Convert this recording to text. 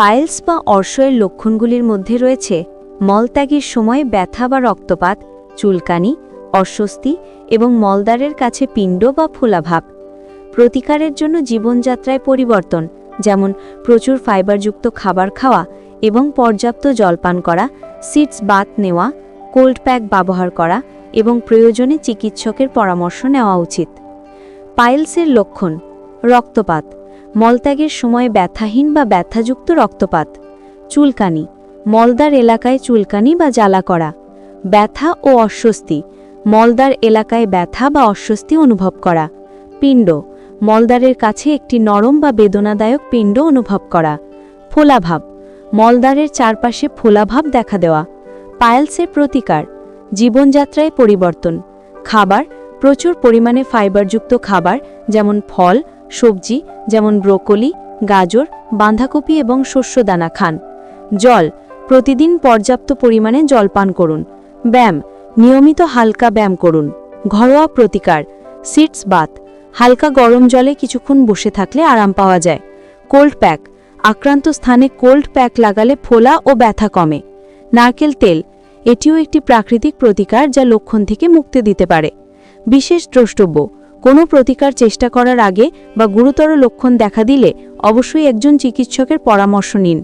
Piles বা অর্শয়ের লক্ষণগুলির মধ্যে রয়েছে মলত্যাগের সময় ব্যথা বা রক্তপাত, চুলকানি, অস্বস্তি এবং মলদ্বারের কাছে পিণ্ড বা ফোলাভাব। প্রতিকারের জন্য জীবনযাত্রায় পরিবর্তন, যেমন প্রচুর ফাইবারযুক্ত খাবার খাওয়া এবং পর্যাপ্ত জলপান করা সিটস বাত নেওয়া, কোল্ড প্যাক ব্যবহার করা এবং প্রয়োজনে চিকিৎসকের পরামর্শ নেওয়া উচিত। পাইলসের লক্ষণ, রক্তপাত। মলত্যাগের সময় ব্যথাহীন বা ব্যথাযুক্ত রক্তপাত, চুলকানি মলদার এলাকায় চুলকানি বা জ্বালা করা, ব্যথা ও অস্বস্তি মলদার এলাকায় ব্যথা বা অস্বস্তি অনুভব করা, পিণ্ড মলদারের কাছে একটি নরম বা বেদনাদায়ক পিণ্ড অনুভব করা, ফোলাভাব মলদারের চারপাশে ফোলাভাব দেখা দেওয়া, পায়েলসের প্রতিকার, জীবনযাত্রায় পরিবর্তন, খাবার, প্রচুর পরিমাণে ফাইবারযুক্ত খাবার, যেমন ফল সবজি যেমন ব্রোকলি, গাজর, বাঁধাকপি এবং শস্যদানা খান। জল, প্রতিদিন পর্যাপ্ত পরিমাণে জল পান করুন। ব্যায়াম, নিয়মিত হালকা ব্যায়াম করুন। ঘরোয়া প্রতিকার সিটস বাত হালকা গরম জলে কিছুক্ষণ বসে থাকলে আরাম পাওয়া যায়। কোল্ড প্যাক, আক্রান্ত স্থানে কোল্ড প্যাক লাগালে ফোলা ও ব্যথা কমে। নারকেল তেল, এটিও একটি প্রাকৃতিক প্রতিকার যা লক্ষণ থেকে মুক্তি দিতে পারে। বিশেষ দ্রষ্টব্য কোনো প্রতিকার চেষ্টা করার আগে বা গুরুতর লক্ষণ দেখা দিলে অবশ্যই একজন চিকিৎসকের পরামর্শ নিন।